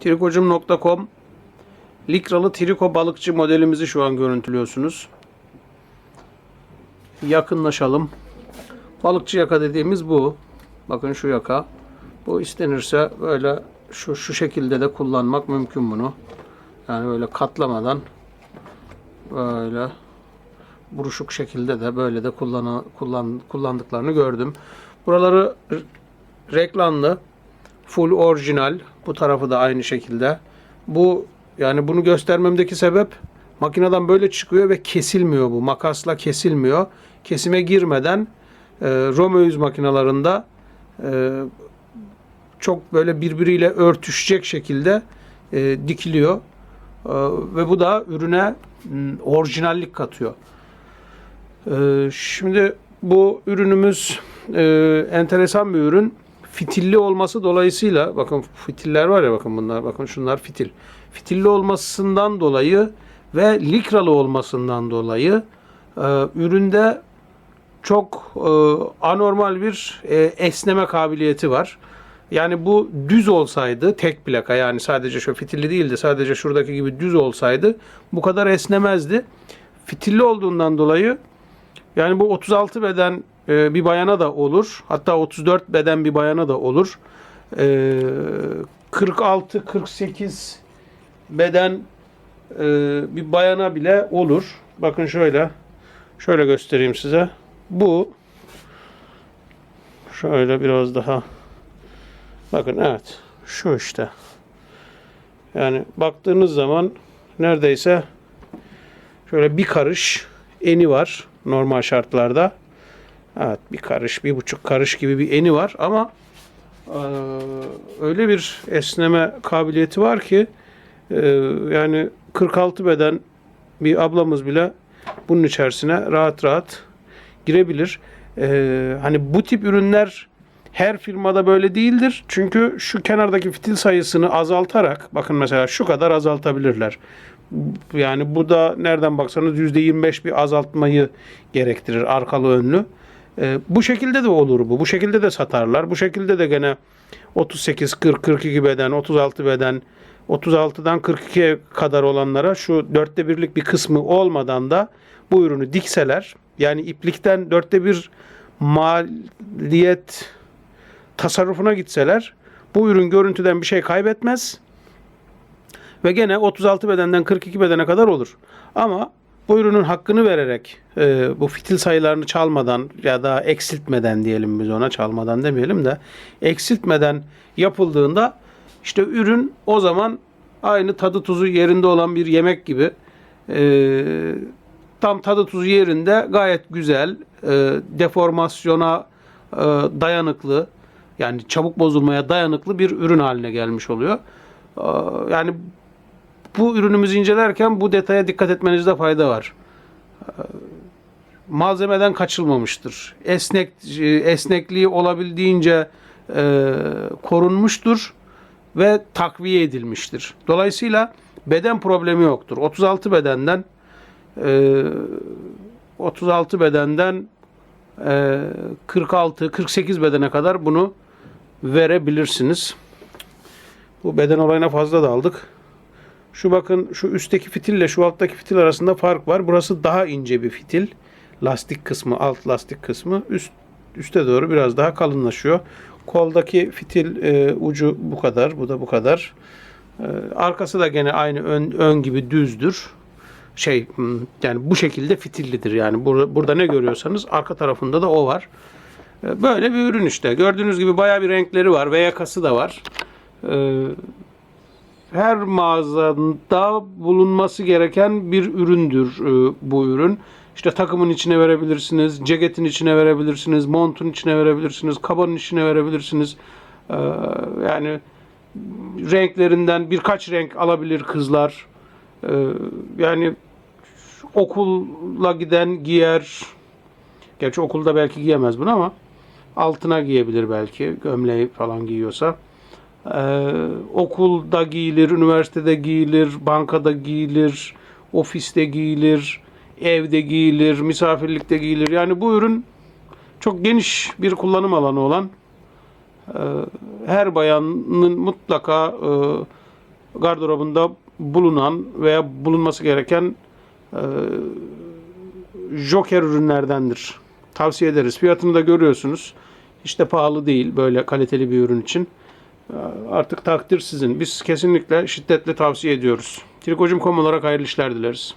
Trikocum.com Likralı triko balıkçı modelimizi şu an görüntülüyorsunuz. Yakınlaşalım. Balıkçı yaka dediğimiz bu. Bakın şu yaka. Bu istenirse böyle şu şu şekilde de kullanmak mümkün bunu. Yani böyle katlamadan böyle buruşuk şekilde de böyle de kullan, kullan, kullandıklarını gördüm. Buraları reklamlı, full orijinal. Bu tarafı da aynı şekilde. Bu yani bunu göstermemdeki sebep makineden böyle çıkıyor ve kesilmiyor bu. Makasla kesilmiyor. Kesime girmeden e, Rome 100 makinalarında e, çok böyle birbiriyle örtüşecek şekilde e, dikiliyor. E, ve bu da ürüne m, orijinallik katıyor. E, şimdi bu ürünümüz e, enteresan bir ürün. Fitilli olması dolayısıyla bakın fitiller var ya bakın bunlar bakın şunlar fitil. Fitilli olmasından dolayı ve likralı olmasından dolayı e, üründe çok e, anormal bir e, esneme kabiliyeti var. Yani bu düz olsaydı tek plaka yani sadece şu fitilli değildi sadece şuradaki gibi düz olsaydı bu kadar esnemezdi. Fitilli olduğundan dolayı yani bu 36 beden e, bir bayana da olur. Hatta 34 beden bir bayana da olur. E, 46 48 beden e, bir bayana bile olur. Bakın şöyle şöyle göstereyim size. Bu şöyle biraz daha bakın evet şu işte. Yani baktığınız zaman neredeyse şöyle bir karış eni var normal şartlarda. Evet bir karış, bir buçuk karış gibi bir eni var ama eee, öyle bir esneme kabiliyeti var ki eee, yani 46 beden bir ablamız bile bunun içerisine rahat rahat girebilir. Eee, hani bu tip ürünler her firmada böyle değildir. Çünkü şu kenardaki fitil sayısını azaltarak bakın mesela şu kadar azaltabilirler. Yani bu da nereden baksanız %25 bir azaltmayı gerektirir arkalı önlü. Ee, bu şekilde de olur bu. Bu şekilde de satarlar. Bu şekilde de gene 38, 40, 42 beden, 36 beden, 36'dan 42'ye kadar olanlara şu dörtte birlik bir kısmı olmadan da bu ürünü dikseler yani iplikten dörtte bir maliyet tasarrufuna gitseler bu ürün görüntüden bir şey kaybetmez ve gene 36 bedenden 42 bedene kadar olur. Ama bu ürünün hakkını vererek e, bu fitil sayılarını çalmadan ya da eksiltmeden diyelim biz ona çalmadan demeyelim de eksiltmeden yapıldığında işte ürün o zaman aynı tadı tuzu yerinde olan bir yemek gibi e, tam tadı tuzu yerinde gayet güzel e, deformasyona e, dayanıklı yani çabuk bozulmaya dayanıklı bir ürün haline gelmiş oluyor. E, yani bu ürünümüzü incelerken bu detaya dikkat etmenizde fayda var. Ee, Malzemeden kaçılmamıştır. Esnek e, esnekliği olabildiğince e, korunmuştur ve takviye edilmiştir. Dolayısıyla beden problemi yoktur. 36 bedenden e, 36 bedenden e, 46 48 bedene kadar bunu verebilirsiniz. Bu beden olayına fazla daldık. Şu bakın şu üstteki fitille şu alttaki fitil arasında fark var. Burası daha ince bir fitil. Lastik kısmı, alt lastik kısmı üst üste doğru biraz daha kalınlaşıyor. Koldaki fitil e, ucu bu kadar, bu da bu kadar. E, arkası da gene aynı ön, ön gibi düzdür. Şey yani bu şekilde fitillidir yani. Burada, burada ne görüyorsanız arka tarafında da o var. E, böyle bir ürün işte. Gördüğünüz gibi bayağı bir renkleri var ve yakası da var. E, her mağazada bulunması gereken bir üründür e, bu ürün. İşte takımın içine verebilirsiniz, ceketin içine verebilirsiniz, montun içine verebilirsiniz, kabanın içine verebilirsiniz. E, yani renklerinden birkaç renk alabilir kızlar. E, yani okulla giden giyer. Gerçi okulda belki giyemez bunu ama altına giyebilir belki gömleği falan giyiyorsa. Ee, okulda giyilir, üniversitede giyilir, bankada giyilir, ofiste giyilir, evde giyilir, misafirlikte giyilir. Yani bu ürün çok geniş bir kullanım alanı olan e, her bayanın mutlaka e, gardırobunda bulunan veya bulunması gereken e, joker ürünlerdendir. Tavsiye ederiz. Fiyatını da görüyorsunuz. Hiç de pahalı değil böyle kaliteli bir ürün için. Artık takdir sizin. Biz kesinlikle şiddetle tavsiye ediyoruz. Trikocum.com olarak hayırlı işler dileriz.